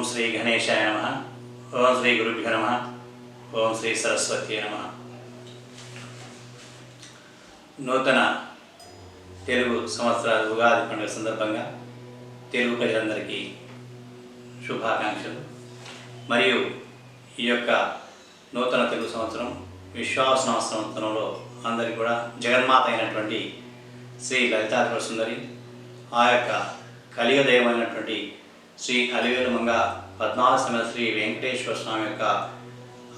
ఓం శ్రీ గణేశాయ నమ. ఓం శ్రీ గురుభ్యో నమ. ఓం శ్రీ సరస్వతి నమ. నూతన తెలుగు సంవత్సర ఉగాది పండుగ సందర్భంగా తెలుగు ప్రజలందరికీ శుభాకాంక్షలు. మరియు ఈ యొక్క నూతన తెలుగు సంవత్సరం విశ్వాస సంవత్సరంలో అందరికీ కూడా జగన్మాత అయినటువంటి శ్రీ లలితాత్మ సుందరి ఆ యొక్క కలియుగదయమైనటువంటి శ్రీ అలివేలుమంగ పద్నాలుగు శ్రీ వెంకటేశ్వర స్వామి యొక్క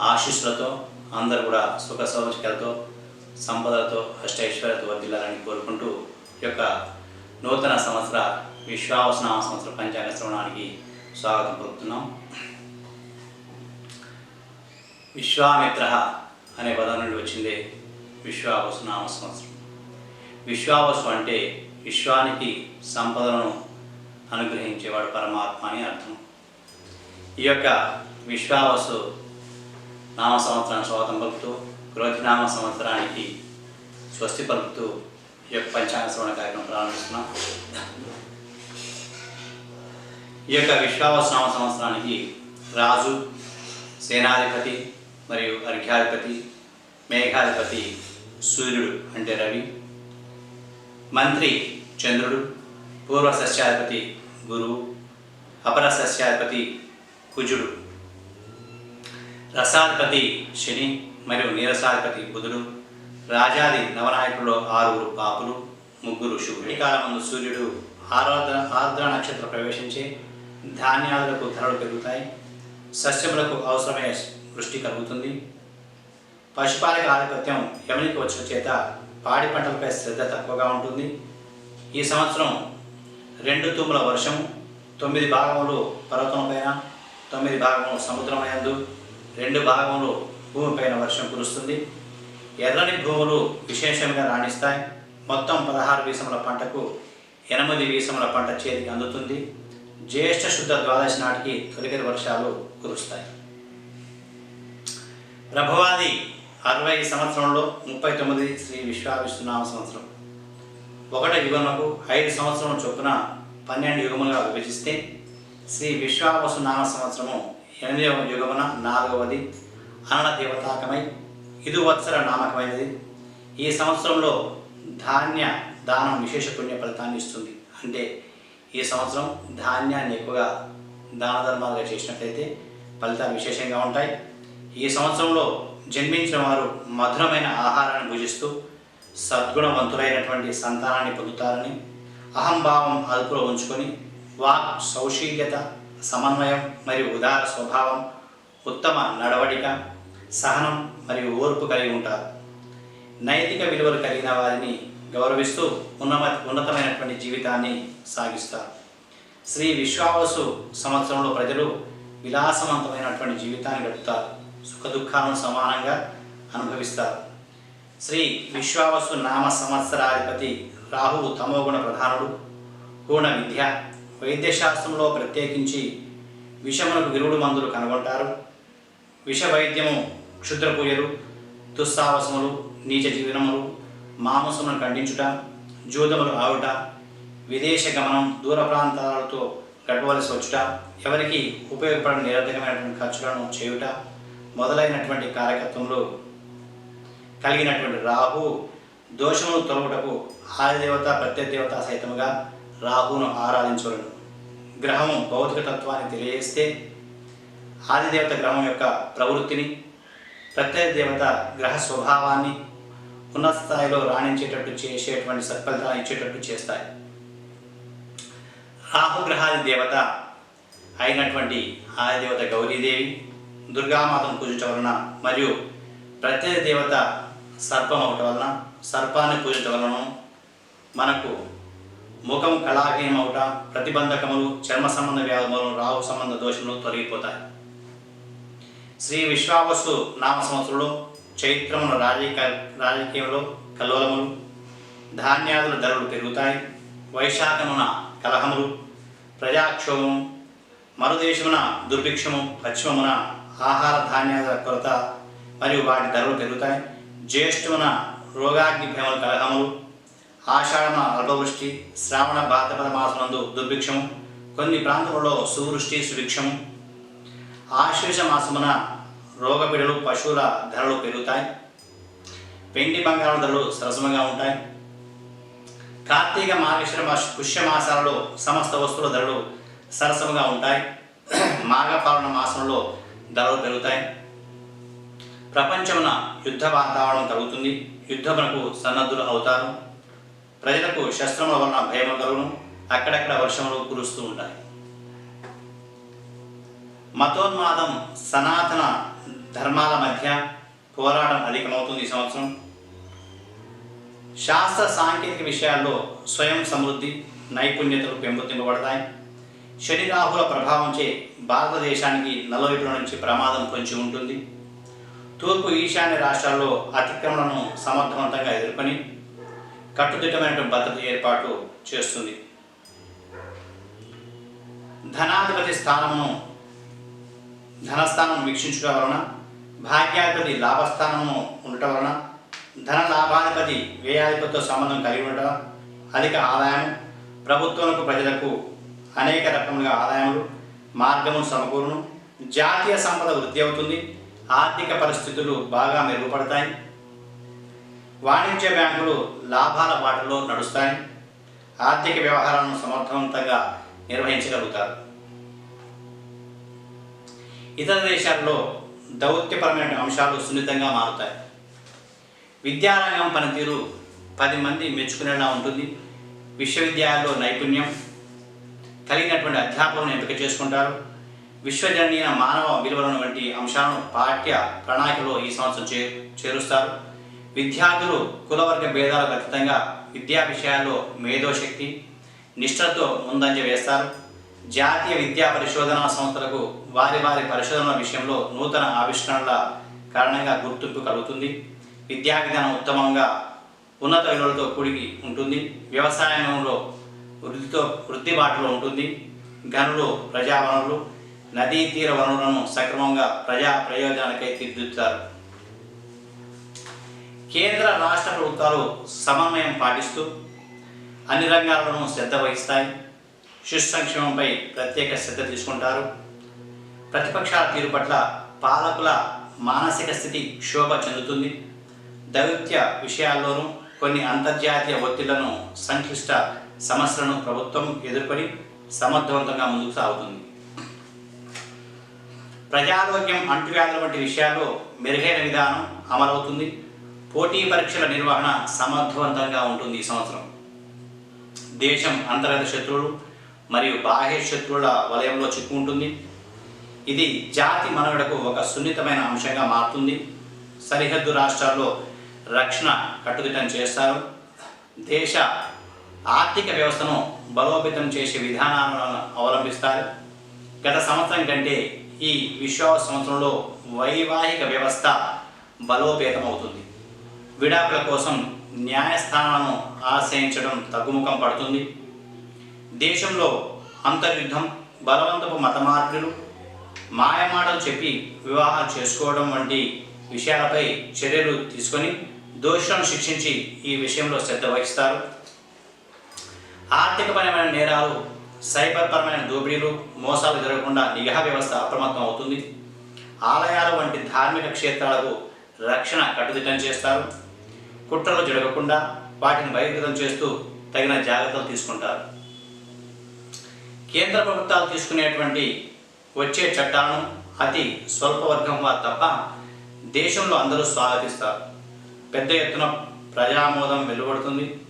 ఆశీస్సులతో అందరూ కూడా సుఖ సౌచికలతో సంపదలతో అష్టైశ్వర్యతో వర్ధిల్లాలని కోరుకుంటూ ఈ యొక్క నూతన సంవత్సర విశ్వావసనామ సంవత్సర పంచాంగ శ్రవణానికి స్వాగతం పలుకుతున్నాం. విశ్వామిత్ర అనే పదం నుండి వచ్చిందే విశ్వావసు నామ సంవత్సరం. విశ్వావసు అంటే విశ్వానికి సంపదలను అనుగ్రహించేవాడు పరమాత్మ అని అర్థం. ఈ యొక్క విశ్వావసు నామ సంవత్సరాన్ని స్వాగతం పలుకుతూ క్రోధినామ సంవత్సరానికి స్వస్తి పలుకుతూ ఈ యొక్క పంచాంగ శ్రవణ కార్యక్రమం ప్రారంభిస్తున్నాం. ఈ యొక్క విశ్వావసనామ సంవత్సరానికి రాజు సేనాధిపతి మరియు అర్ఘ్యాధిపతి మేఘాధిపతి సూర్యుడు అంటే రవి మంత్రి చంద్రుడు పూర్వ సస్యాధిపతి గురువు అపర సస్యాధిపతి కుజుడు. రసాధిపతి శని మరియు నీరసాధిపతి బుధుడు. రాజాది నవనాయకుడు ఆరుగురు పాపులు ముగ్గురు శివుడు కాలమందు సూర్యుడు ఆరాధన ఆర్ద్ర నక్షత్రం ప్రవేశించి ధాన్యాలకు ధరలు పెరుగుతాయి. సస్యములకు అవసరమయ్యే వృష్టి కలుగుతుంది. పశుపాలక ఆధిపత్యం యమునికి వచ్చిన చేత పాడి పంటలపై శ్రద్ధ తక్కువగా ఉంటుంది. ఈ సంవత్సరం రెండు తుమ్ముల వర్షం తొమ్మిది భాగములు పర్వతంపైన తొమ్మిది భాగములు సముద్రమయందు రెండు భాగములు భూమిపైన వర్షం కురుస్తుంది. ఎర్రని భూములు విశేషంగా రాణిస్తాయి. మొత్తం పదహారు వీసముల పంటకు ఎనిమిది వీసముల పంట చేతికి అందుతుంది. జ్యేష్ఠ శుద్ధ ద్వాదశి నాటికి తొలగరి వర్షాలు కురుస్తాయి. ప్రభవాది అరవై సంవత్సరంలో ముప్పై తొమ్మిది శ్రీ విశ్వావిష్ణునామ సంవత్సరం. ఒకట యుగములకు ఐదు సంవత్సరం చొప్పున పన్నెండు యుగములుగా విభజిస్తే శ్రీ విశ్వావసు నామ సంవత్సరము ఎనిమిదవ యుగమున నాలుగవది అనన దేవతాకమై ఇది వత్సర నామకమైనది. ఈ సంవత్సరంలో ధాన్య దానం విశేష పుణ్య ఫలితాన్ని ఇస్తుంది. అంటే ఈ సంవత్సరం ధాన్యాన్ని ఎక్కువగా దాన ధర్మాలుగా చేసినట్లయితే ఫలితాలు విశేషంగా ఉంటాయి. ఈ సంవత్సరంలో జన్మించిన వారు మధురమైన ఆహారాన్ని భుజిస్తూ సద్గుణవంతులైనటువంటి సంతానాన్ని పొందుతారని అహంభావం అదుపులో ఉంచుకొని వాక్ సౌశీల్యత సమన్వయం మరియు ఉదార స్వభావం ఉత్తమ నడవడిక సహనం మరియు ఓర్పు కలిగి ఉంటారు. నైతిక విలువలు కలిగిన వారిని గౌరవిస్తూ ఉన్నమ ఉన్నతమైనటువంటి జీవితాన్ని సాగిస్తారు. శ్రీ విశ్వావసు సంవత్సరంలో ప్రజలు విలాసవంతమైనటువంటి జీవితాన్ని గడుపుతారు. సుఖ దుఃఖాలను సమానంగా అనుభవిస్తారు. శ్రీ విశ్వావసు నామ సంవత్సరాధిపతి రాహువు తమోగుణ ప్రధానుడు. పూర్ణ విద్య. వైద్యశాస్త్రంలో ప్రత్యేకించి విషములకు విరుడు మందులు కనుగొంటారు. విష వైద్యము క్షుద్రపూజలు దుస్సావసములు నీచ జీవనములు మాంసమును ఖండించుట జూదములు ఆవుట విదేశ గమనం దూర ప్రాంతాలతో గడపవలసి వచ్చుట ఎవరికి ఉపయోగపడని నిరర్ధకమైనటువంటి ఖర్చులను చేయుట మొదలైనటువంటి కార్యకత్వంలో కలిగినటువంటి రాహు దోషమును తొలగుటకు ఆదిదేవత ప్రత్యదేవత సహితముగా రాహును ఆరాధించవలను గ్రహము భౌతిక తత్వాన్ని తెలియజేస్తే ఆదిదేవత గ్రహం యొక్క ప్రవృత్తిని ప్రత్యేక దేవత గ్రహ స్వభావాన్ని ఉన్నత స్థాయిలో రాణించేటట్టు చేసేటువంటి సత్ఫలితాలు ఇచ్చేటట్టు చేస్తాయి. రాహుగ్రహాది దేవత అయినటువంటి ఆదిదేవత గౌరీదేవి దుర్గామాతను పూజించడం వలన మరియు ప్రత్యేక దేవత సర్పం అవటం వలన సర్పాన్ని పూజించడం వలన మనకు ముఖం కళాహీనం అవుట ప్రతిబంధకములు చర్మ సంబంధ వ్యాధులు రాహు సంబంధ దోషములు తొలగిపోతాయి. శ్రీ విశ్వావసు నామ సంవత్సరంలో చైత్రమున రాజకీయ రాజకీయంలో కల్లోలములు ధాన్యాదుల ధరలు పెరుగుతాయి. వైశాఖమున కలహములు ప్రజాక్షోభము మరుదేశమున దుర్భిక్షము పశ్చిమమున ఆహార ధాన్యాల కొరత మరియు వాటి ధరలు పెరుగుతాయి. జ్యేష్ఠమున రోగాగ్ని భయముల కలహములు ఆషాఢమున అల్పవృష్టి శ్రావణ భాద్రపద మాసనందు దుర్భిక్షము కొన్ని ప్రాంతములలో సువృష్టి సుభిక్షము. ఆశ్వేష మాసమున రోగపీడలు పశువుల ధరలు పెరుగుతాయి. పెండి బంగారం ధరలు సరసముగా ఉంటాయి. కార్తీక మార్గశిర మాస పుష్య మాసాలలో సమస్త వస్తువుల ధరలు సరసముగా ఉంటాయి. మాఘపాలన మాసంలో ధరలు పెరుగుతాయి. ప్రపంచమున యుద్ధ వాతావరణం కలుగుతుంది. యుద్ధమునకు సన్నద్ధులు అవుతారు. ప్రజలకు శస్త్రముల వలన భయం కలుగును. అక్కడక్కడ వర్షములు కురుస్తూ ఉంటాయి. మతోన్మాదం సనాతన ధర్మాల మధ్య పోరాటం అధికమవుతుంది ఈ సంవత్సరం. శాస్త్ర సాంకేతిక విషయాల్లో స్వయం సమృద్ధి నైపుణ్యతలు పెంపొందింపబడతాయి. శని రాహుల ప్రభావంచే భారతదేశానికి నలువైపుల నుంచి ప్రమాదం పొంచి ఉంటుంది. తూర్పు ఈశాన్య రాష్ట్రాల్లో అతిక్రమణను సమర్థవంతంగా ఎదుర్కొని కట్టుదిట్టమైనటువంటి భద్రత ఏర్పాటు చేస్తుంది. ధనాధిపతి స్థానమును ధనస్థానం వీక్షించడం వలన భాగ్యాధిపతి లాభస్థానము ఉండటం వలన ధన లాభాధిపతి వ్యయాధిపతితో సంబంధం కలిగి ఉండటం అధిక ఆదాయం ప్రభుత్వంకు ప్రజలకు అనేక రకములుగా ఆదాయములు మార్గము సమకూరును జాతీయ సంపద వృద్ధి అవుతుంది. ఆర్థిక పరిస్థితులు బాగా మెరుగుపడతాయి. వాణిజ్య బ్యాంకులు లాభాల బాటలో నడుస్తాయి. ఆర్థిక వ్యవహారాలను సమర్థవంతంగా నిర్వహించగలుగుతారు. ఇతర దేశాల్లో దౌత్యపరమైన అంశాలు సున్నితంగా మారుతాయి. విద్యారంగం పనితీరు పది మంది మెచ్చుకునేలా ఉంటుంది. విశ్వవిద్యాలయాల్లో నైపుణ్యం కలిగినటువంటి అధ్యాపకులను ఎంపిక చేసుకుంటారు. విశ్వజనీయ మానవ విలువలను వంటి అంశాలను పాఠ్య ప్రణాళికలో ఈ సంవత్సరం చే చేరుస్తారు. విద్యార్థులు కులవర్గ భేదాలకు అతీతంగా విద్యా విషయాల్లో మేధోశక్తి నిష్ఠతో ముందంజ వేస్తారు. జాతీయ విద్యా పరిశోధనా సంస్థలకు వారి వారి పరిశోధనల విషయంలో నూతన ఆవిష్కరణల కారణంగా గుర్తింపు కలుగుతుంది. విద్యా విధానం ఉత్తమంగా ఉన్నత విలువలతో కూడికి ఉంటుంది. వ్యవసాయంలో వృద్ధితో వృద్ధి బాటలో ఉంటుంది. గనులు ప్రజా వనరులు నదీ తీర వనరులను సక్రమంగా ప్రజా ప్రయోజనాలకై తీర్చిదిద్దుతారు. కేంద్ర రాష్ట్ర ప్రభుత్వాలు సమన్వయం పాటిస్తూ అన్ని రంగాలను శ్రద్ధ వహిస్తాయి. శిశు సంక్షేమంపై ప్రత్యేక శ్రద్ధ తీసుకుంటారు. ప్రతిపక్షాల తీరు పట్ల పాలకుల మానసిక స్థితి క్షోభ చెందుతుంది. దౌత్య విషయాల్లోనూ కొన్ని అంతర్జాతీయ ఒత్తిళ్ళను సంక్లిష్ట సమస్యలను ప్రభుత్వం ఎదుర్కొని సమర్థవంతంగా ముందుకు సాగుతుంది. ప్రజారోగ్యం అంటువ్యాధుల వంటి విషయాల్లో మెరుగైన విధానం అమలవుతుంది. పోటీ పరీక్షల నిర్వహణ సమర్థవంతంగా ఉంటుంది ఈ సంవత్సరం. దేశం అంతర్గత శత్రువులు మరియు బాహ్య శత్రువుల వలయంలో చిక్కుంటుంది ఇది జాతి మనుగడకు ఒక సున్నితమైన అంశంగా మారుతుంది. సరిహద్దు రాష్ట్రాల్లో రక్షణ కట్టుదిట్టం చేస్తారు. దేశ ఆర్థిక వ్యవస్థను బలోపేతం చేసే విధానాలను అవలంబిస్తారు. గత సంవత్సరం కంటే ఈ విశ్వ సంవత్సరంలో వైవాహిక వ్యవస్థ బలోపేతం అవుతుంది విడాకుల కోసం న్యాయస్థానాలను ఆశ్రయించడం తగ్గుముఖం పడుతుంది. దేశంలో అంతర్యుద్ధం బలవంతపు మత మార్పులు మాయమాటలు చెప్పి వివాహాలు చేసుకోవడం వంటి విషయాలపై చర్యలు తీసుకొని దోషులను శిక్షించి ఈ విషయంలో శ్రద్ధ వహిస్తారు. ఆర్థికపరమైన నేరాలు సైబర్ పరమైన దోపిడీలు మోసాలు జరగకుండా నిఘా వ్యవస్థ అప్రమత్తం అవుతుంది. ఆలయాలు వంటి ధార్మిక క్షేత్రాలకు రక్షణ కట్టుదిట్టం చేస్తారు. కుట్రలు జరగకుండా వాటిని బహిర్గతం చేస్తూ తగిన జాగ్రత్తలు తీసుకుంటారు. కేంద్ర ప్రభుత్వాలు తీసుకునేటువంటి వచ్చే చట్టాలను అతి స్వల్పవర్గం వారు తప్ప దేశంలో అందరూ స్వాగతిస్తారు. పెద్ద ఎత్తున ప్రజామోదం వెలువడుతుంది.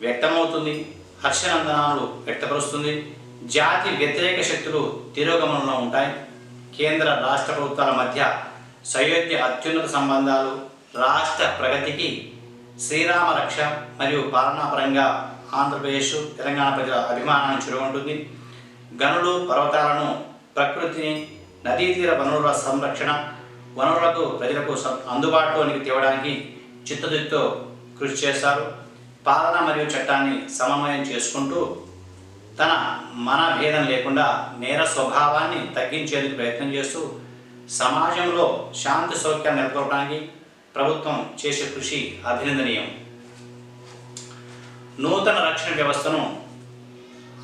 వ్యక్తమవుతుంది. హర్షనందనాలు వ్యక్తపరుస్తుంది. జాతి వ్యతిరేక శక్తులు తిరోగమనంలో ఉంటాయి. కేంద్ర రాష్ట్ర ప్రభుత్వాల మధ్య సయోధ్య అత్యున్నత సంబంధాలు రాష్ట్ర ప్రగతికి శ్రీరామ రక్ష మరియు పాలనాపరంగా ఆంధ్రప్రదేశ్ తెలంగాణ ప్రజల అభిమానాన్ని చురుకుంటుంది గనులు పర్వతాలను ప్రకృతిని నదీ తీర వనరుల సంరక్షణ వనరులకు ప్రజలకు సం- అందుబాటులోనికి తేవడానికి చిత్తశుద్ధితో కృషి చేస్తారు. పాలన మరియు చట్టాన్ని సమన్వయం చేసుకుంటూ తన మన భేదం లేకుండా నేర స్వభావాన్ని తగ్గించేందుకు ప్రయత్నం చేస్తూ సమాజంలో శాంతి సౌఖ్యాలు నెలకొల్పడానికి ప్రభుత్వం చేసే కృషి అభినందనీయం. నూతన రక్షణ వ్యవస్థను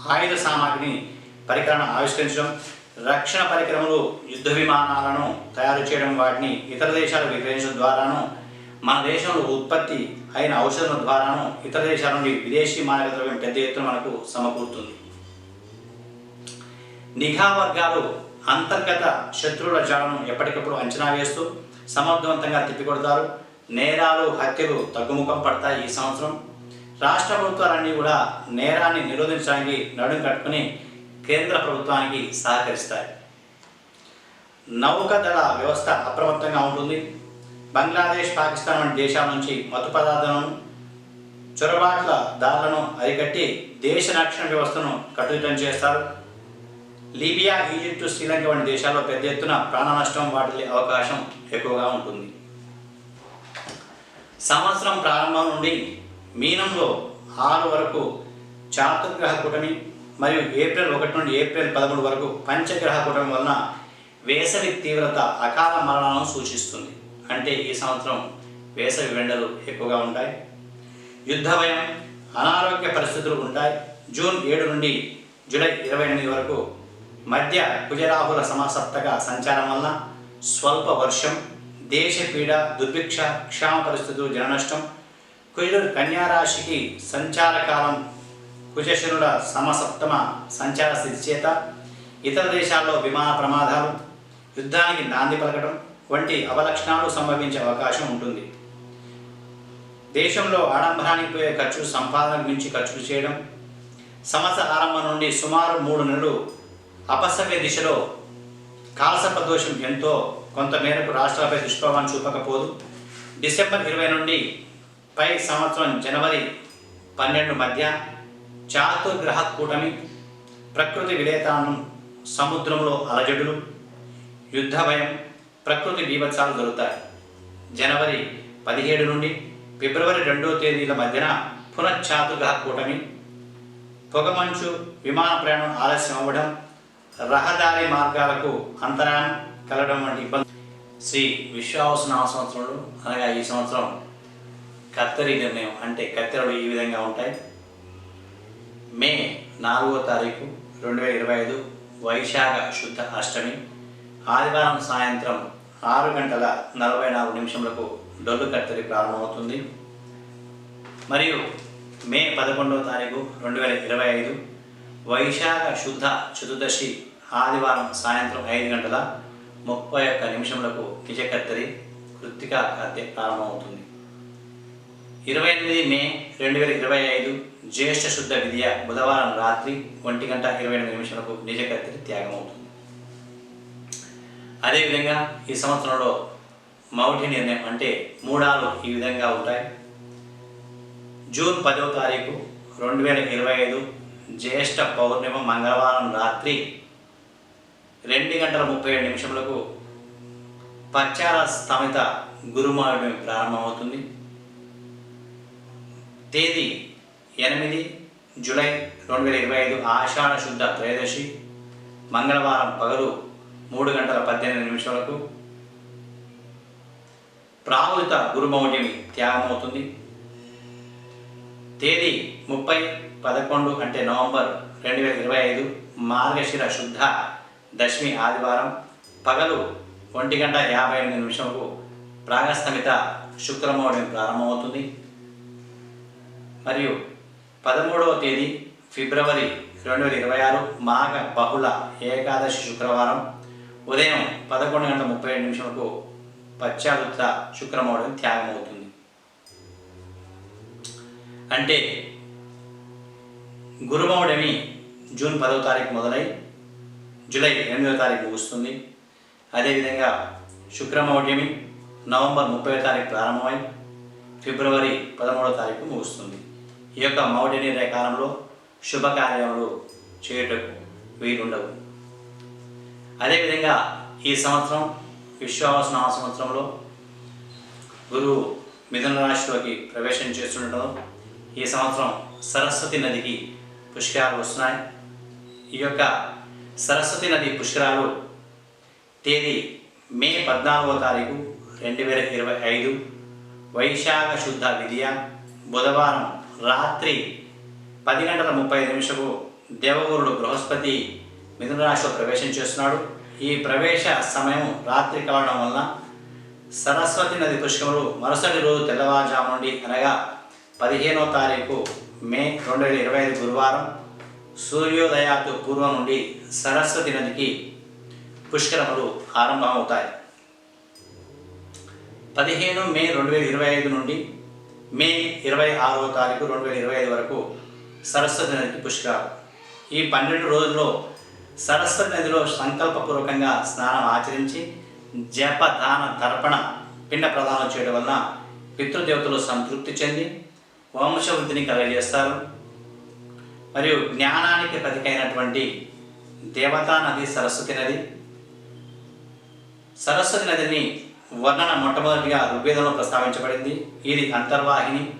ఆయుధ సామాగ్రిని పరికరాలను ఆవిష్కరించడం రక్షణ పరికరములు యుద్ధ విమానాలను తయారు చేయడం వాటిని ఇతర దేశాలు విక్రయించడం ద్వారాను మన దేశంలో ఉత్పత్తి అయిన ఔషధం ద్వారాను ఇతర దేశాల నుండి విదేశీ మానవ ద్రవ్యం పెద్ద ఎత్తున మనకు సమకూరుతుంది. నిఘా వర్గాలు అంతర్గత శత్రువుల జాడను ఎప్పటికప్పుడు అంచనా వేస్తూ సమర్థవంతంగా తిప్పికొడతారు. నేరాలు హత్యలు తగ్గుముఖం పడతాయి ఈ సంవత్సరం. రాష్ట్ర ప్రభుత్వాలన్నీ కూడా నేరాన్ని నిరోధించడానికి నడుం కట్టుకుని కేంద్ర ప్రభుత్వానికి సహకరిస్తాయి. నౌకాదళ వ్యవస్థ అప్రమత్తంగా ఉంటుంది. బంగ్లాదేశ్ పాకిస్తాన్ వంటి దేశాల నుంచి మత్తు పదార్థాలను చొరబాట్ల దారులను అరికట్టి దేశ రక్షణ వ్యవస్థను కట్టుదిట్టం చేస్తారు. లీబియా ఈజిప్టు శ్రీలంక వంటి దేశాల్లో పెద్ద ఎత్తున ప్రాణ నష్టం వాటిల్లే అవకాశం ఎక్కువగా ఉంటుంది. సంవత్సరం ప్రారంభం నుండి మీనంలో ఆరు వరకు చాతుర్గ్రహ కూటమి మరియు ఏప్రిల్ ఒకటి నుండి ఏప్రిల్ పదమూడు వరకు పంచగ్రహ కూటమి వలన వేసవి తీవ్రత అకాల మరణాలను సూచిస్తుంది. అంటే ఈ సంవత్సరం వేసవి వెండలు ఎక్కువగా ఉంటాయి. యుద్ధ భయం అనారోగ్య పరిస్థితులు ఉంటాయి. జూన్ ఏడు నుండి జూలై ఇరవై ఎనిమిది వరకు మధ్య కుజరాహుల సమాసప్తక సంచారం వలన స్వల్ప వర్షం దేశ పీడ దుర్భిక్ష క్షామ పరిస్థితులు జననష్టం కుజుడు కన్యారాశికి సంచారకాలం కుజశనుల సమసప్తమ సంచార స్థితి చేత ఇతర దేశాల్లో విమాన ప్రమాదాలు యుద్ధానికి నాంది పలకడం వంటి అవలక్షణాలు సంభవించే అవకాశం ఉంటుంది. దేశంలో ఆడంబరానికి పోయే ఖర్చు సంపాదనకు మించి ఖర్చులు చేయడం సంవత్సర ఆరంభం నుండి సుమారు మూడు నెలలు అపసవ్య దిశలో కాలసర్ప దోషం ఎంతో కొంతమేరకు రాష్ట్రాలపై దుష్ప్రభావం చూపకపోదు. డిసెంబర్ ఇరవై నుండి పై సంవత్సరం జనవరి పన్నెండు మధ్య చాతుర్గ్రహ కూటమి ప్రకృతి విలేతానం సముద్రంలో అలజడులు యుద్ధ భయం ప్రకృతి బీభత్సాలు జరుగుతాయి జనవరి పదిహేడు నుండి ఫిబ్రవరి రెండో తేదీల మధ్యన పునశ్చాతుర్గ్రహ కూటమి పొగమంచు విమాన ప్రయాణం ఆలస్యం అవ్వడం రహదారి మార్గాలకు అంతరాయం కలగడం వంటి ఇబ్బంది శ్రీ విశ్వావసనామ సంవత్సరంలో అనగా ఈ సంవత్సరం కత్తెరి నిర్ణయం అంటే కత్తెరలు ఈ విధంగా ఉంటాయి. మే నాలుగో తారీఖు రెండు వేల ఇరవై ఐదు వైశాఖ శుద్ధ అష్టమి ఆదివారం సాయంత్రం ఆరు గంటల నలభై నాలుగు నిమిషములకు డొల్లు కత్తెరి ప్రారంభమవుతుంది. మరియు మే పదకొండవ తారీఖు రెండు వేల ఇరవై ఐదు వైశాఖ శుద్ధ చతుర్దశి ఆదివారం సాయంత్రం ఐదు గంటల ముప్పై ఒక్క నిమిషములకు నిజ కత్తెరి కృత్తికా ఖాద్య ప్రారంభమవుతుంది. ఇరవై ఎనిమిది మే రెండు వేల ఇరవై ఐదు జ్యేష్ఠ శుద్ధ విద్య బుధవారం రాత్రి ఒంటి గంట ఇరవై ఎనిమిది నిమిషాలకు నిజ కత్తిరి త్యాగమవుతుంది. అదేవిధంగా ఈ సంవత్సరంలో మౌఢ్య నిర్ణయం అంటే మూడాలు ఈ విధంగా ఉంటాయి. జూన్ పదవ తారీఖు రెండు వేల ఇరవై ఐదు జ్యేష్ఠ పౌర్ణిమ మంగళవారం రాత్రి రెండు గంటల ముప్పై ఏడు నిమిషములకు పచ్చార స్థమిత గురుమాయుడు ప్రారంభమవుతుంది. తేదీ ఎనిమిది జూలై రెండు వేల ఇరవై ఐదు ఆషాఢ శుద్ధ త్రయోదశి మంగళవారం పగలు మూడు గంటల పద్దెనిమిది నిమిషాలకు. ప్రావృత గురుమౌఢ్యమి త్యాగమవుతుంది తేదీ ముప్పై పదకొండు అంటే నవంబర్ రెండు వేల ఇరవై ఐదు మార్గశిర శుద్ధ దశమి ఆదివారం. పగలు ఒంటి గంట యాభై ఎనిమిది నిమిషంకు ప్రాగస్తమిత శుక్రమౌఢ్యం ప్రారంభమవుతుంది. మరియు పదమూడవ తేదీ ఫిబ్రవరి రెండు వేల ఇరవై ఆరు మాఘ బహుళ ఏకాదశి శుక్రవారం. ఉదయం పదకొండు గంటల ముప్పై ఏడు నిమిషాలకు పశ్చాత్త శుక్రమౌఢ్యం త్యాగమవుతుంది. అంటే గురుమౌఢమి జూన్ పదవ తారీఖు మొదలై జూలై ఎనిమిదవ తారీఖు ముగుస్తుంది అదేవిధంగా శుక్రమౌఢ్యమి నవంబర్ ముప్పై తారీఖు ప్రారంభమై ఫిబ్రవరి పదమూడవ తారీఖు ముగుస్తుంది. ఈ యొక్క మౌఢ్య నిర్ణయ కాలంలో శుభకార్యములు చేయుటకు వీలుండవు. అదేవిధంగా ఈ సంవత్సరం విశ్వావసన సంవత్సరంలో గురువు మిథున రాశిలోకి ప్రవేశం చేస్తుండటం ఈ సంవత్సరం సరస్వతి నదికి పుష్కరాలు వస్తున్నాయి. ఈ యొక్క సరస్వతి నది పుష్కరాలు తేదీ మే పద్నాలుగో తారీఖు రెండు వేల ఇరవై ఐదు. వైశాఖ శుద్ధ విద్య బుధవారం రాత్రి పది గంటల ముప్పై నిమిషము దేవగురుడు బృహస్పతి మిథున రాశిలో ప్రవేశం చేస్తున్నాడు. ఈ ప్రవేశ సమయం రాత్రి కావడం వలన సరస్వతి నది పుష్కములు మరుసటి రోజు తెల్లవారుజాము నుండి అనగా పదిహేనో తారీఖు మే రెండు వేల ఇరవై ఐదు గురువారం సూర్యోదయాకు పూర్వం నుండి సరస్వతి నదికి పుష్కరములు ఆరంభమవుతాయి. పదిహేను మే రెండు వేల ఇరవై ఐదు నుండి మే ఇరవై ఆరవ తారీఖు రెండు వేల ఇరవై ఐదు వరకు సరస్వతి నదికి పుష్కరాలు. ఈ పన్నెండు రోజుల్లో సరస్వతి నదిలో సంకల్పపూర్వకంగా స్నానం ఆచరించి జప దాన తర్పణ పిండ ప్రదానం చేయడం వలన పితృదేవతలు సంతృప్తి చెంది వంశవృద్ధిని కలగజేస్తారు. మరియు జ్ఞానానికి ప్రతికైనటువంటి దేవతా నది సరస్వతి నది సరస్వతి నదిని వర్ణన మొట్టమొదటిగా ఋగ్వేదంలో ప్రస్తావించబడింది. ఇది అంతర్వాహిని.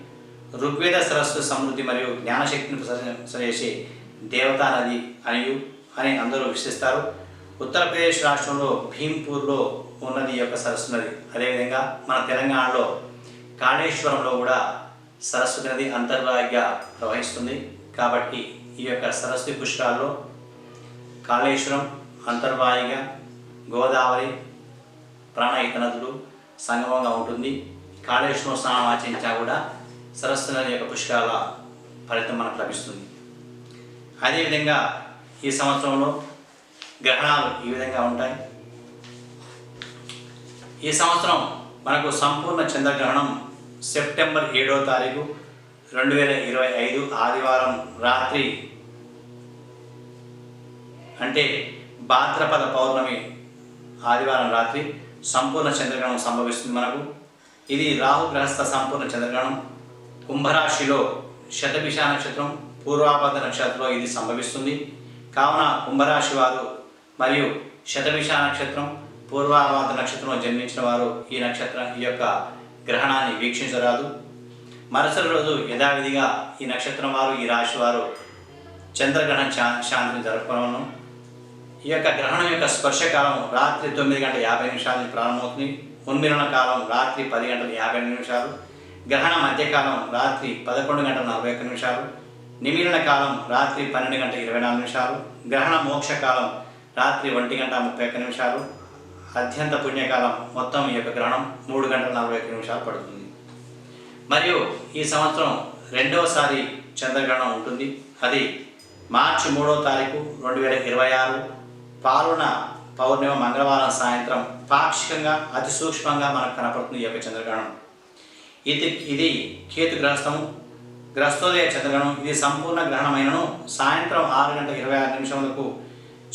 ఋగ్వేద సరస్సు సమృద్ధి మరియు జ్ఞానశక్తిని ప్రసరించేసే దేవతా నది అనియు. అని అందరూ విశ్వసిస్తారు ఉత్తరప్రదేశ్ రాష్ట్రంలో భీంపూర్లో ఉన్నది ఈ యొక్క సరస్సు నది. అదేవిధంగా మన తెలంగాణలో కాళేశ్వరంలో కూడా సరస్సు నది అంతర్వాహిగా ప్రవహిస్తుంది. కాబట్టి ఈ యొక్క సరస్వతి పుష్కరాల్లో కాళేశ్వరం అంతర్వాహిగా గోదావరి ప్రాణహిత నదులు సంగమంగా ఉంటుంది. కాళేశ్వరం స్నానం ఆచరించా కూడా సరస్సు నది యొక్క పుష్కరాల ఫలితం మనకు లభిస్తుంది. అదేవిధంగా ఈ సంవత్సరంలో గ్రహణాలు ఈ విధంగా ఉంటాయి. ఈ సంవత్సరం మనకు సంపూర్ణ చంద్రగ్రహణం సెప్టెంబర్ ఏడవ తారీఖు రెండు వేల ఇరవై ఐదు ఆదివారం రాత్రి. అంటే భాద్రపద పౌర్ణమి ఆదివారం రాత్రి సంపూర్ణ చంద్రగ్రహణం సంభవిస్తుంది మనకు. ఇది రాహుగ్రహస్థ సంపూర్ణ చంద్రగ్రహణం. కుంభరాశిలో శతభిష నక్షత్రం పూర్వాపద నక్షత్రంలో ఇది సంభవిస్తుంది. కావున కుంభరాశి వారు మరియు శతభిష నక్షత్రం పూర్వాపాద నక్షత్రంలో జన్మించిన వారు ఈ నక్షత్రం ఈ యొక్క గ్రహణాన్ని వీక్షించరాదు. మరుసటి రోజు యథావిధిగా ఈ నక్షత్రం వారు ఈ రాశి వారు చంద్రగ్రహణ శా శాంతిని జరుపుకోవడం ఈ యొక్క గ్రహణం యొక్క స్పర్శకాలం రాత్రి తొమ్మిది గంటల యాభై నిమిషాల నుంచి ప్రారంభమవుతుంది. ఉన్మిలన కాలం రాత్రి పది గంటల యాభై నిమిషాలు. గ్రహణ మధ్యకాలం రాత్రి పదకొండు గంటల నలభై ఒక్క నిమిషాలు. నిమిలన కాలం రాత్రి పన్నెండు గంటల ఇరవై నాలుగు నిమిషాలు గ్రహణ మోక్ష కాలం రాత్రి ఒంటి గంట ముప్పై ఒక్క నిమిషాలు అత్యంత పుణ్యకాలం మొత్తం ఈ యొక్క గ్రహణం మూడు గంటల నలభై ఒక్క నిమిషాలు పడుతుంది. మరియు ఈ సంవత్సరం రెండవసారి చంద్రగ్రహణం ఉంటుంది. అది మార్చి మూడో తారీఖు రెండు వేల ఇరవై ఆరు. పాల్గొన పౌర్ణిమ మంగళవారం సాయంత్రం పాక్షికంగా అతి సూక్ష్మంగా మనకు కనపడుతుంది ఈ యొక్క చంద్రగ్రహణం. ఇది ఇది కేతు గ్రహస్థము. గ్రస్తోదయ చంద్రగ్రహణం ఇది సంపూర్ణ గ్రహణమైనను సాయంత్రం ఆరు గంటల ఇరవై ఆరు నిమిషములకు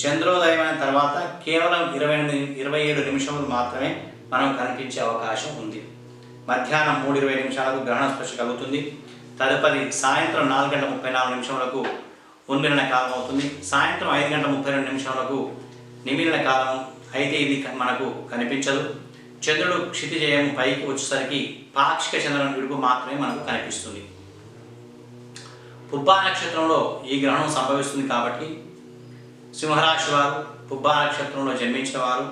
చంద్రోదయమైన తర్వాత కేవలం ఇరవై ఎనిమిది ఇరవై ఏడు నిమిషములు మాత్రమే మనం కనిపించే అవకాశం ఉంది. మధ్యాహ్నం మూడు ఇరవై నిమిషాలకు గ్రహణ స్పర్శ కలుగుతుంది. తదుపరి సాయంత్రం నాలుగు గంటల ముప్పై నాలుగు నిమిషములకు ఉన్మిలన కాలం అవుతుంది. సాయంత్రం ఐదు గంటల ముప్పై రెండు నిమిషములకు నిమిలన కాలం అయితే ఇది మనకు కనిపించదు. చంద్రుడు క్షితిజయం పైకి వచ్చేసరికి పాక్షిక చంద్రుని విడుపు మాత్రమే మనకు కనిపిస్తుంది. పుబ్బా నక్షత్రంలో ఈ గ్రహణం సంభవిస్తుంది కాబట్టి సింహరాశి వారు పుబ్బా నక్షత్రంలో జన్మించిన వారు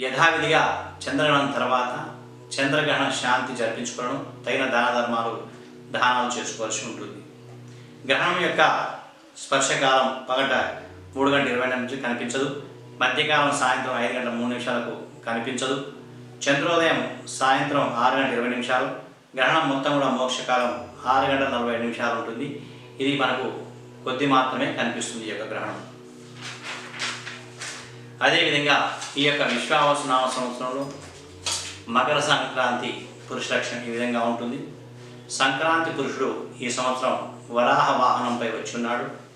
యథావిధిగా చంద్రగ్రహణం తర్వాత చంద్రగ్రహణ శాంతి జరిపించుకోవడం తగిన దాన ధర్మాలు దానాలు చేసుకోవాల్సి ఉంటుంది. గ్రహణం యొక్క స్పర్శకాలం పగట మూడు గంటల ఇరవై నుంచి కనిపించదు. మధ్యకాలం సాయంత్రం ఐదు గంటల మూడు నిమిషాలకు కనిపించదు. చంద్రోదయం సాయంత్రం ఆరు గంటల ఇరవై నిమిషాలు. గ్రహణం మొత్తం కూడా మోక్షకాలం ఆరు గంటల నలభై ఐదు నిమిషాలు ఉంటుంది. ఇది మనకు కొద్ది మాత్రమే కనిపిస్తుంది ఈ యొక్క గ్రహణం. అదేవిధంగా ఈ యొక్క విశ్వావసనామ సంవత్సరంలో మకర సంక్రాంతి పురుష లక్షణం ఈ విధంగా ఉంటుంది. సంక్రాంతి పురుషుడు ఈ సంవత్సరం వరాహ వాహనంపై వచ్చి ఉన్నాడు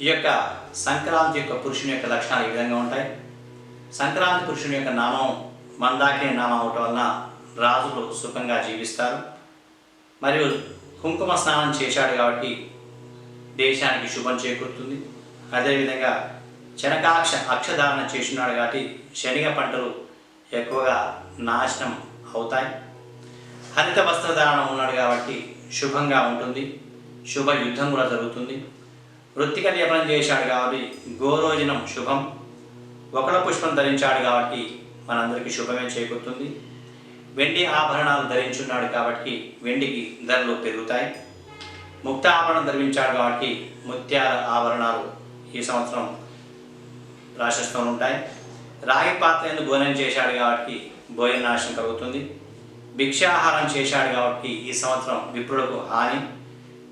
ఈ యొక్క సంక్రాంతి యొక్క పురుషుని యొక్క లక్షణాలు ఈ విధంగా ఉంటాయి. సంక్రాంతి పురుషుని యొక్క నామం మందాకిని నామం అవటం వలన రాజులు సుఖంగా జీవిస్తారు. మరియు కుంకుమ స్నానం చేశాడు కాబట్టి దేశానికి శుభం చేకూరుతుంది. అదేవిధంగా శనకాక్ష అక్షధారణ చేస్తున్నాడు కాబట్టి శనగ పంటలు ఎక్కువగా నాశనం అవుతాయి. హరిత వస్త్రధారణ ఉన్నాడు కాబట్టి శుభంగా ఉంటుంది. శుభ యుద్ధం కూడా జరుగుతుంది. వృత్తిక లేపనం చేశాడు కాబట్టి గోరోజనం శుభం. ఒకల పుష్పం ధరించాడు కాబట్టి మనందరికీ శుభమే చేకూరుతుంది. వెండి ఆభరణాలు ధరించున్నాడు కాబట్టి వెండికి ధరలు పెరుగుతాయి. ముక్త ఆభరణం ధరించాడు కాబట్టి ముత్యాల ఆభరణాలు ఈ సంవత్సరం రాశిస్తూ ఉంటాయి. రాగి పాత్ర ఎందుకు భోజనం చేశాడు కాబట్టి భోజన నాశనం కలుగుతుంది. భిక్షాహారం చేశాడు కాబట్టి ఈ సంవత్సరం విప్రులకు హాని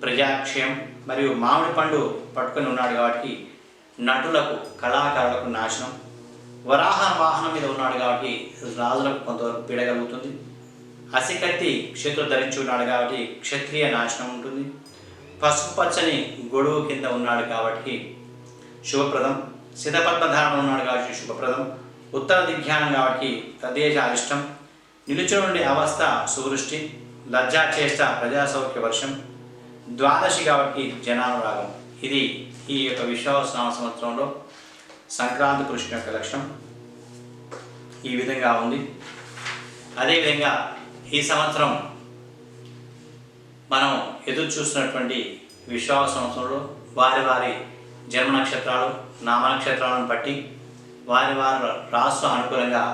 ప్రజాక్షయం మరియు మామిడి పండు పట్టుకొని ఉన్నాడు కాబట్టి నటులకు కళాకారులకు నాశనం. వరాహ వాహనం మీద ఉన్నాడు కాబట్టి రాజులకు కొంతవరకు పీడ కలుగుతుంది. అసికత్తి క్షేత్రం ధరించి ఉన్నాడు కాబట్టి క్షత్రియ నాశనం ఉంటుంది. పసుపు పచ్చని గొడుగు కింద ఉన్నాడు కాబట్టి శుభప్రదం. సిద్ధపద్మధారణ ఉన్నాడు కాబట్టి శుభప్రదం. ఉత్తర దిగ్ధ్యానం కాబట్టి తద్దేశ అరిష్టం. నిలుచుని అవస్థ సువృష్టి. లజ్జా చేష్ట వర్షం. ద్వాదశి కాబట్టి జనానురాగం. ఇది ఈ యొక్క విశ్వాస సంవత్సరంలో సంక్రాంతి కృష్ణ యొక్క లక్షణం ఈ విధంగా ఉంది. అదేవిధంగా ఈ సంవత్సరం మనం ఎదురు చూస్తున్నటువంటి విశ్వాస సంవత్సరంలో వారి వారి జన్మ నక్షత్రాలు నామ నక్షత్రాలను బట్టి వారి వారి రాష్ట్ర అనుకూలంగా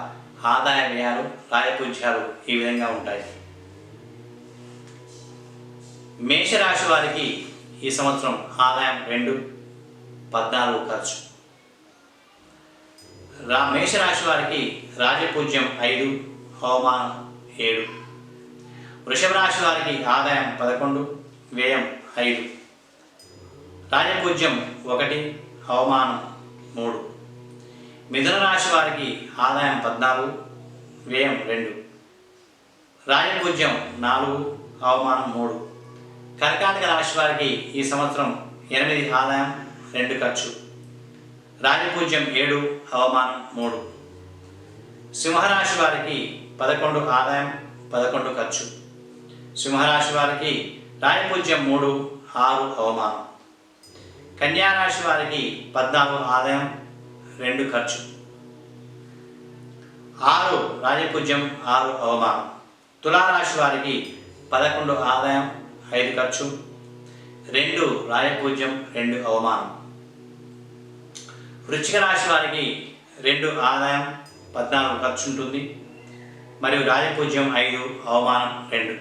ఆదాయ వ్యయాలు రాయపూజ్యాలు ఈ విధంగా ఉంటాయి. మేషరాశి వారికి ఈ సంవత్సరం ఆదాయం రెండు పద్నాలుగు ఖర్చు. రా మేషరాశి వారికి రాజపూజ్యం ఐదు హవమానం ఏడు. వృషభ రాశి వారికి ఆదాయం పదకొండు వ్యయం ఐదు. రాజపూజ్యం ఒకటి హవమానం మూడు. మిథున రాశి వారికి ఆదాయం పద్నాలుగు వ్యయం రెండు. రాజపూజ్యం నాలుగు అవమానం మూడు. కర్కాటక రాశి వారికి ఈ సంవత్సరం ఎనిమిది ఆదాయం రెండు ఖర్చు. రాజపూజ్యం ఏడు అవమానం మూడు. సింహరాశి వారికి పదకొండు ఆదాయం పదకొండు ఖర్చు. సింహరాశి వారికి రాజపూజ్యం మూడు ఆరు అవమానం కన్యారాశి వారికి పద్నాలుగు ఆదాయం రెండు ఖర్చు. ఆరు రాజపూజ్యం ఆరు అవమానం తులారాశి వారికి పదకొండు ఆదాయం ఐదు ఖర్చు. రెండు రాజపూజ్యం రెండు అవమానం వృచ్చిక రాశి వారికి రెండు ఆదాయం పద్నాలుగు ఖర్చు ఉంటుంది. మరియు రాజపూజ్యం ఐదు అవమానం రెండు.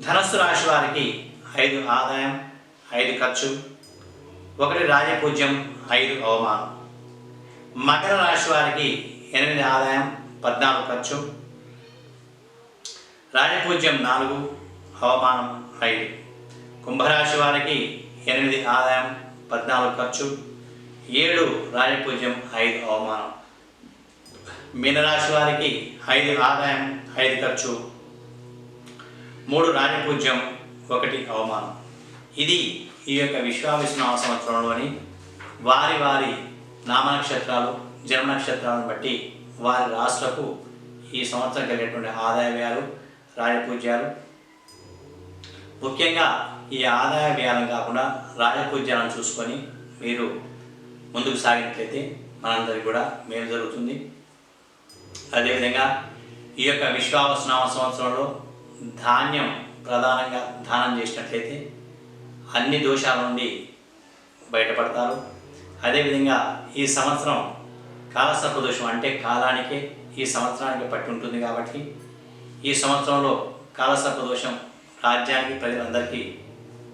ధనస్సు రాశి వారికి ఐదు ఆదాయం ఐదు ఖర్చు. ఒకటి రాజపూజ్యం ఐదు అవమానం. మకర రాశి వారికి ఎనిమిది ఆదాయం పద్నాలుగు ఖర్చు. రాజపూజ్యం నాలుగు అవమానం ఐదు. కుంభరాశి వారికి ఎనిమిది ఆదాయం పద్నాలుగు ఖర్చు. ఏడు రాజపూజ్యం ఐదు అవమానం. మీనరాశి వారికి ఐదు ఆదాయం ఐదు ఖర్చు. మూడు రాజపూజ్యం ఒకటి అవమానం. ఇది ఈ యొక్క విశ్వావిష్ణామ సంవత్సరంలోని వారి వారి నామనక్షత్రాలు జన్మ నక్షత్రాలను బట్టి వారి రాష్ట్రకు ఈ సంవత్సరం కలిగేటువంటి ఆదాయ వ్యయాలు రాజపూజ్యాలు. ముఖ్యంగా ఈ ఆదాయ వ్యయాలను కాకుండా రాజపూజ్యాలను చూసుకొని మీరు ముందుకు సాగినట్లయితే మనందరికీ కూడా మేలు జరుగుతుంది. అదేవిధంగా ఈ యొక్క విశ్వావసనామ సంవత్సరంలో ధాన్యం ప్రధానంగా దానం చేసినట్లయితే అన్ని దోషాల నుండి బయటపడతారు. అదేవిధంగా ఈ సంవత్సరం కాలసర్ప దోషం అంటే కాలానికే ఈ సంవత్సరానికి పట్టి ఉంటుంది కాబట్టి ఈ సంవత్సరంలో కాలసర్ప దోషం రాజ్యానికి ప్రజలందరికీ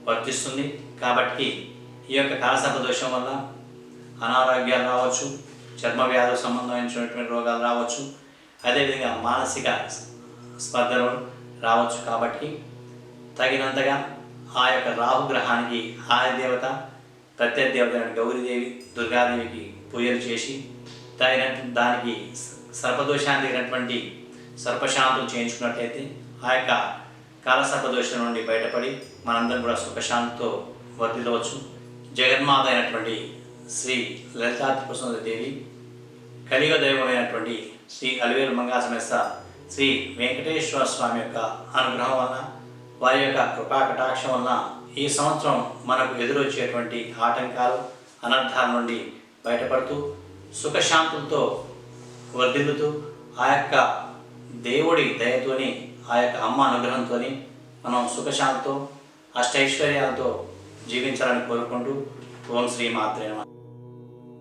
వర్తిస్తుంది. కాబట్టి ఈ యొక్క కాలసర్ప దోషం వల్ల అనారోగ్యాలు రావచ్చు చర్మ వ్యాధుల సంబంధించినటువంటి రోగాలు రావచ్చు అదేవిధంగా మానసిక స్పర్ధలు రావచ్చు కాబట్టి తగినంతగా ఆ యొక్క రాహుగ్రహానికి ఆది దేవత ప్రత్యదేవత అయిన గౌరీదేవి దుర్గాదేవికి పూజలు చేసి తగిన దానికి సర్పదోషాన్ని తగినటువంటి సర్పశాంతులు చేయించుకున్నట్లయితే ఆ యొక్క కాలసర్పదోషం నుండి బయటపడి మనందరం కూడా సుఖశాంతితో వర్తిల్లవచ్చు జగన్మాత అయినటువంటి శ్రీ లలితాత్రిపుర కలిగ కలియుగ దైవమైనటువంటి శ్రీ అలివేలు మంగాసమేస్త శ్రీ వెంకటేశ్వర స్వామి యొక్క అనుగ్రహం వలన వారి యొక్క కృపా కటాక్షం వలన ఈ సంవత్సరం మనకు ఎదురొచ్చేటువంటి ఆటంకాలు అనర్థాల నుండి బయటపడుతూ సుఖశాంతులతో వర్ధిల్లుతూ ఆ యొక్క దేవుడి దయతోని ఆ యొక్క అమ్మ అనుగ్రహంతోని మనం సుఖశాంతితో అష్టైశ్వర్యాలతో జీవించాలని కోరుకుంటూ ఓం శ్రీ మాత్రమే